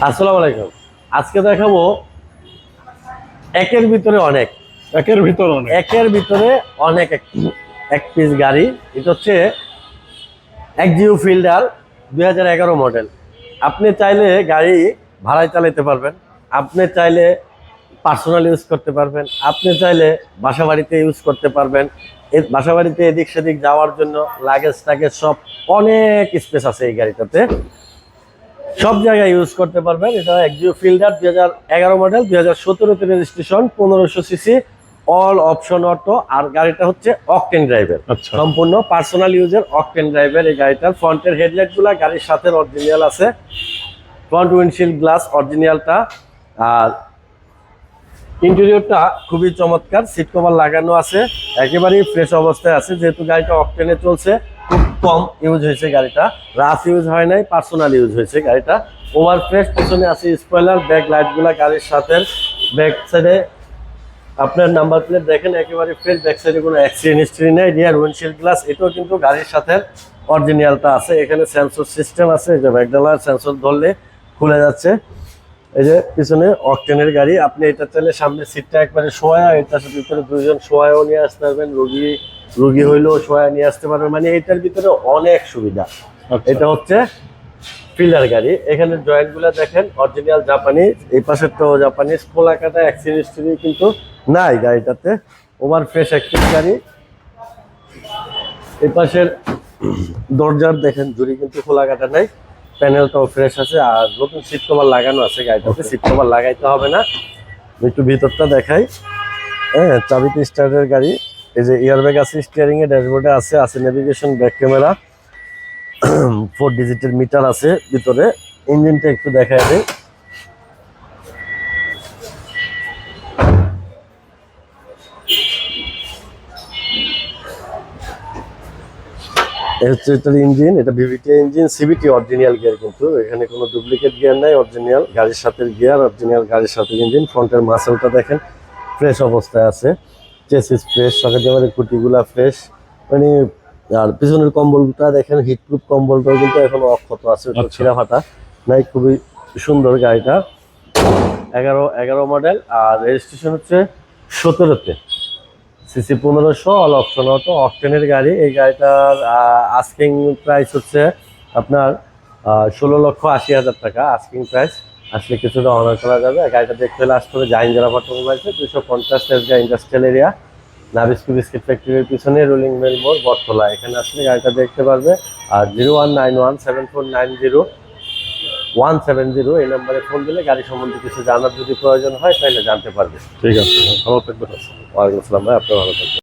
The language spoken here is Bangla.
আসসালামু আলাইকুম। আজকে দেখাবো একের ভিতরে অনেক। একের ভিতর অনেক। একের ভিতরে অনেক এক- এক পিস গাড়ি। এটা হচ্ছে একজিও ফিল্ডার দুই হাজার এগারো মডেল। আপনি চাইলে গাড়ি ভাড়ায় চালাতে পারবেন। আপনি চাইলে পার্সোনাল ইউজ করতে পারবেন। আপনি চাইলে বাসা বাড়িতে ইউজ করতে পারবেন। বাসা বাড়িতে এদিক সেদিক যাওয়ার জন্য লাগেজ টাগেজ সব অনেক স্পেস আছে এই গাড়িটাতে। সব জায়গায় ইউজ করতে পারবেন। এটা একজিও ফিল্ডার দুই হাজার এগারো মডেল দুই হাজার সতেরোতে রেজিস্ট্রেশন পনেরোশো সিসি অল অপশন অটো আর গাড়িটা হচ্ছে অকটেন ড্রাইভের আচ্ছা। সম্পূর্ণ পার্সোনাল ইউজের অকটেন ড্রাইভের এই গাড়িটার। ফ্রন্টের হেডলাইটগুলা গাড়ির সাথে অরিজিনাল আছে। ফ্রন্ট উইন্ডশিল্ড গ্লাস অরিজিনালটা আর ইন্টেরিয়রটা খুবই চমৎকার সিট কভার লাগানো আছে। একেবারেই ফ্রেশ অবস্থায় আছে যেহেতু গাড়িটা অকটেনে চলছে। কম ইউজ হয়েছে গাড়িটা। রাফ ইউজ হয় নাই, পার্সোনাল ইউজ হয়েছে গাড়িটা। ওভার ফ্রেশ, পিছনে আছে স্পয়লার, ব্যাক লাইটগুলা গাড়ির সাথে। ব্যাক সাইডে আপনার নাম্বার প্লেট দেখেন, একেবারে ফ্রেশ। ব্যাক সাইডে কোনো অ্যাক্সিডেন্ট হিস্ট্রি নেই। রিয়ার উইন্ডশিল্ড গ্লাস এটাও কিন্তু গাড়ির সাথে অরিজিনালটা আছে। এখানে সেন্সর সিস্টেম আছে যে ব্যাকডালার সেন্সর ধরলে খুলে যাচ্ছে। এই যে পিছনে অকটেনের গাড়ি। আপনি এটা চাইলে সামনে সিটটা একবারে শোয়া, এটার ভিতরে দুইজন শোয়াও নিয়ে আসতে পারবেন। রুগী রুগী হইলেও শোয়া নিয়ে আসতে পারবেন মানে এটার ভিতরে অনেক সুবিধা। আচ্ছা। এটা হচ্ছে ফিল্ডার গাড়ি। এখানে জয়েন্টগুলা দেখেন অরিজিনাল জাপানিজ এই পাশেরটাও জাপানিজ খোলা কাটা অ্যাক্সিডেন্ট কিন্তু নাই গাড়িটাতে। ওভার ফ্রেশ একটি গাড়ি। এই পাশের দরজার দেখেন জুড়ি কিন্তু খোলা কাটা নাই। প্যানেলটাও ফ্রেশ আছে আর নতুন সিট কভার লাগানো আছে গাড়িটাতে। সিট কভার লাগাইতে হবে না। একটু ভিতরটা দেখাই। হ্যাঁ চাবিতে স্টার্টের গাড়ি। এই যে এয়ারব্যাগ আছে স্টিয়ারিং এ ড্যাশবোর্ডে আছে আছে নেভিগেশন ব্যাক ক্যামেরা ফোর ডিজিটের মিটার আছে ভিতরে। ইঞ্জিনটা একটু হচ্ছে এটার ইঞ্জিন এটা VVT engine CVT original gear কিন্তু। এখানে কোনো ডুপ্লিকেট গিয়ার নাই অরিজিনাল গাড়ির সাথে গিয়ার অরিজিনাল গাড়ির সাথে ইঞ্জিন ফ্রন্টের মাসেলটা দেখেন ফ্রেশ অবস্থায় আছে। চেসিস ফ্রেশ জামারের খুঁটিগুলা ফ্রেশ মানে আর পিছনের কম্বলটা দেখেন হিটপ্রুফ কম্বলটাও কিন্তু এখনও অক্ষত আছে আচ্ছা। ছিঁড়া ফাটা। নাই খুবই সুন্দর গাড়িটা। এগারো এগারো মডেল আর রেজিস্ট্রেশন হচ্ছে সতেরোতে। সিসি পনেরোশো অল অপশন অটো অকটেনের গাড়ি। এই গাড়িটার আস্কিং প্রাইস হচ্ছে আপনার ষোলো লক্ষ আশি হাজার টাকা আস্কিং প্রাইস আসলে কিছুটা অনার করা যাবে। গাড়িটা দেখতে হলে আসতে হবে জাইন যারা অটোমোবাইলসে দুশো পঞ্চাশ এসগা ইন্ডাস্ট্রিয়াল এরিয়া নাবিস্কু বিস্কিট ফ্যাক্টরির পিছনে রোলিং মেল মোড় বটতলা। এখানে আসলে গাড়িটা দেখতে পারবে। আর zero one nine one seven four nine zero one seven zero এই নাম্বারে ফোন দিলে গাড়ি সম্বন্ধে কিছু জানার যদি প্রয়োজন হয় তাহলে জানতে পারবে। ঠিক আছে ভালো থাকবেন। ওয়ালাইকুম আসসালাম ভাই আপনি ভালো থাকবেন।